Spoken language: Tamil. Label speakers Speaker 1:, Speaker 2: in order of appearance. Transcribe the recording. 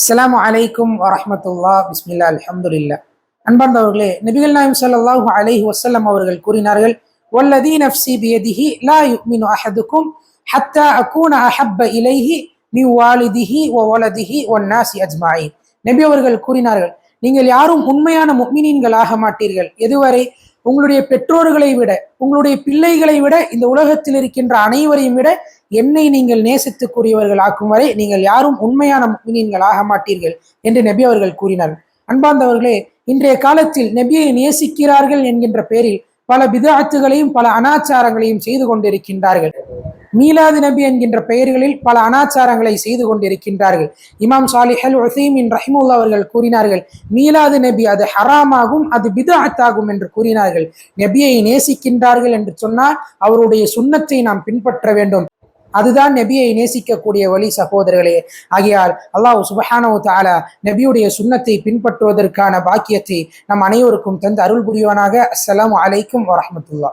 Speaker 1: அஸ்லாம் அலைக்கும் வரமத்துல்லா பிஸ்மில்லா அலமதுல்லா அன்பார்ந்தவர்களே நபிகள் நாயம் ஸல்லல்லாஹு அலைஹி வசல்லம் அவர்கள் கூறினார்கள் வல்லதி நஃப்சி பியதிஹி லா யுக்மினு அஹதுக்கும் ஹத்தா அகூன அஹப்ப இலைஹி மி வாலிதிஹி வ வலதிஹி ஒன் நாசி அஜ்மாயி நபி அவர்கள் கூறினார்கள் நீங்கள் யாரும் உண்மையான முக்மினீன்கள் ஆக மாட்டீர்கள். எதுவரை உங்களுடைய பெற்றோர்களை விட உங்களுடைய பிள்ளைகளை விட இந்த உலகத்தில் இருக்கின்ற அனைவரையும் விட என்னை நீங்கள் நேசித்துக்குரியவர்கள் ஆக்கும் வரை நீங்கள் யாரும் உண்மையான முக்மினீன்கள் ஆக மாட்டீர்கள் என்று நபி அவர்கள் கூறினார். அன்பார்ந்தவர்களே இன்றைய காலத்தில் நபியை நேசிக்கிறார்கள் என்கின்ற பெயரில் பல பிதாத்துகளையும் பல அனாச்சாரங்களையும் செய்து கொண்டிருக்கின்றார்கள். மீலாது நபி என்கின்ற பெயர்களில் பல அனாச்சாரங்களை செய்து கொண்டிருக்கின்றார்கள். இமாம் சாலிஹல் உசைமின் ரஹிமுல்லா அவர்கள் கூறினார்கள் மீலாது நபி அது ஹராமாகும் அது பிதாத்தாகும் என்று கூறினார்கள். நபியை நேசிக்கின்றார்கள் என்று சொன்னால் அவருடைய சுண்ணத்தை நாம் பின்பற்ற வேண்டும். அதுதான் நபியை நேசிக்கக்கூடிய வழி சகோதரர்களே. ஆகையால் அல்லாஹ் சுபஹானோ தாலா நபியுடைய சுண்ணத்தை பின்பற்றுவதற்கான பாக்கியத்தை நம் அனைவருக்கும் தந்து அருள் புரிவானாக. அஸ்லாம் அலைக்கும் வரமத்துல்லா